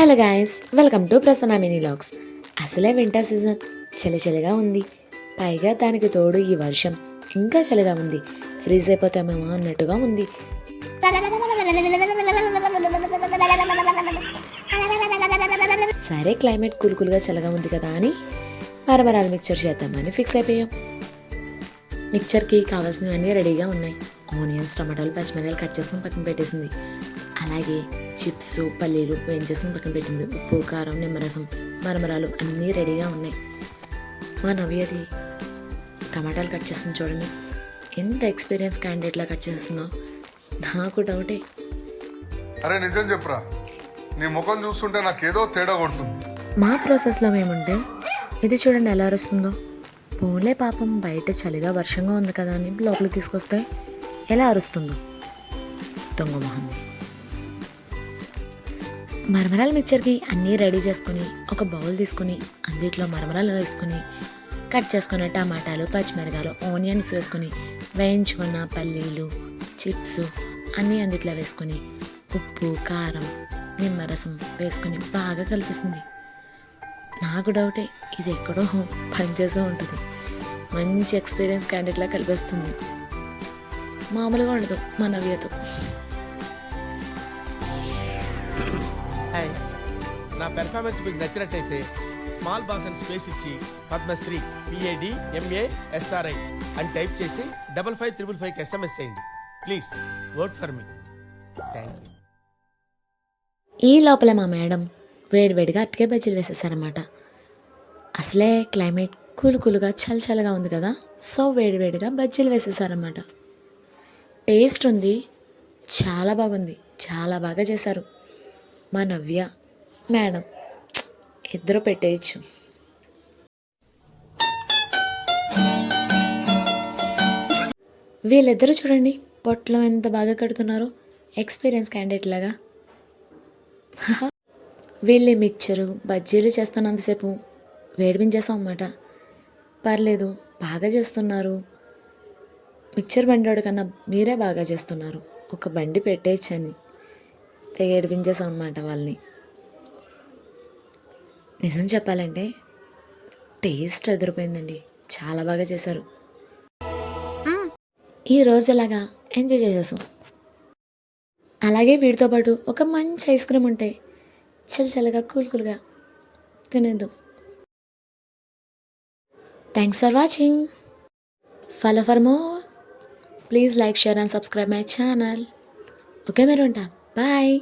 Hello guys welcome to Prasanna mini vlogs అసలే winter season చలి చలిగా ఉంది. పైగా దానికి తోడు ఈ వర్షం ఇంకా చలిగా ఉంది. ఫ్రీజ్ అయిపోతామేమో అన్నట్టుగా ఉంది. సరే క్లైమేట్ కూల్ కూల్గా చల్లగా ఉంది కదా అని మరమరాలు మిక్చర్ చేద్దామని ఫిక్స్ అయిపోయాం. మిక్చర్కి కావాల్సినవన్నీ రెడీగా ఉన్నాయి. ఆనియన్స్ టమాటాలు పచ్చిమిరకాయలు కట్ చేసుకుని పక్కన పెట్టేసింది. అలాగే చిప్స్ పల్లీలు వేయించేసుకుని పక్కన పెట్టింది. ఉప్పు కారం నిమ్మరసం మరమరాలు అన్నీ రెడీగా ఉన్నాయి. మా నవ్యది టమాటాలు కట్ చేస్తుంది చూడండి. ఎంత ఎక్స్పీరియన్స్ క్యాండిడేట్లా కట్ చేస్తుందో. నాకు డౌటే. అరే నిజం చెప్పురా. నీ ముఖం చూస్తుంటే నాకేదో తేడా కొడుతుంది. మా ప్రాసెస్లో మేముంటే ఇది చూడండి ఎలా అరుస్తుందో. పోలే పాపం బయట చలిగా వర్షంగా ఉంది కదా అని లోపలికి తీసుకొస్తే ఎలా అరుస్తుందో. దొంగ మొహం. మరమరాల మిక్చర్కి అన్నీ రెడీ చేసుకుని ఒక బౌల్ తీసుకుని అందుట్లో మరమరాలు వేసుకుని కట్ చేసుకున్న టమాటాలు పచ్చిమిరకాయలు ఆనియన్స్ వేసుకుని వేయించుకున్న పల్లీలు చిప్స్ అన్నీ అందుట్లో వేసుకుని ఉప్పు కారం నిమ్మరసం వేసుకుని బాగా కలిపిస్తుంది నాకు డౌటే ఇది ఎక్కడో పనిచేస్తూ ఉంటుంది. మంచి ఎక్స్పీరియన్స్ క్యాండిడేట్లా కలిపిస్తుంది. మామూలుగా ఉండదు మా నవ్యతో. హాయ్ నా పెర్ఫార్మెన్స్ మీకు నచ్చినట్టయితే స్మాల్ బాస్ అని స్పేస్ ఇచ్చి Padmashri B A D M A SRI అని టైప్ చేసి డబల్ ఫైవ్ త్రిబుల్ ఫైవ్కి ఎస్ఎంఎస్ చేయండి. Please work for me thank you ఈ లోపల మా మేడం వేడివేడిగా అట్టికే బజ్జీలు వేసేసారన్నమాట. అసలే క్లైమేట్ కూల్ కూల్గా చలి చల్లగా ఉంది కదా సో వేడివేడిగా బజ్జీలు వేసేసారన్నమాట. టేస్ట్ ఉంది చాలా బాగుంది చాలా బాగా చేశారు. మా నవ్య మేడం ఇద్దరు పెట్టేయచ్చు. వీళ్ళిద్దరూ చూడండి పొట్టలో ఎంత బాగా కడుతున్నారో ఎక్స్పీరియన్స్ క్యాండిడేట్ లాగా. వీళ్ళు మిక్చరు బజ్జీలు చేస్తున్నంతసేపు వేడిపించేసాం అన్నమాట. పర్లేదు బాగా చేస్తున్నారు. మిక్చర్ బండి కన్నా మీరే బాగా చేస్తున్నారు. ఒక బండి పెట్టేయచ్చని. తెగ ఏడిపించేసాం అన్నమాట వాళ్ళని. నిజం చెప్పాలంటే టేస్ట్ ఎదిరిపోయిందండి. చాలా బాగా చేశారు. ఈ రోజు ఇలాగా ఎంజాయ్ చేసేసాం. అలాగే వీటితో పాటు ఒక మంచి ఐస్ క్రీమ్ ఉంటే చల్ చల్లగా కూల్ కూల్గా తినేద్దాం. Thanks for watching follow for more please like share and subscribe my channel okay మీరు ఉంటా Bye.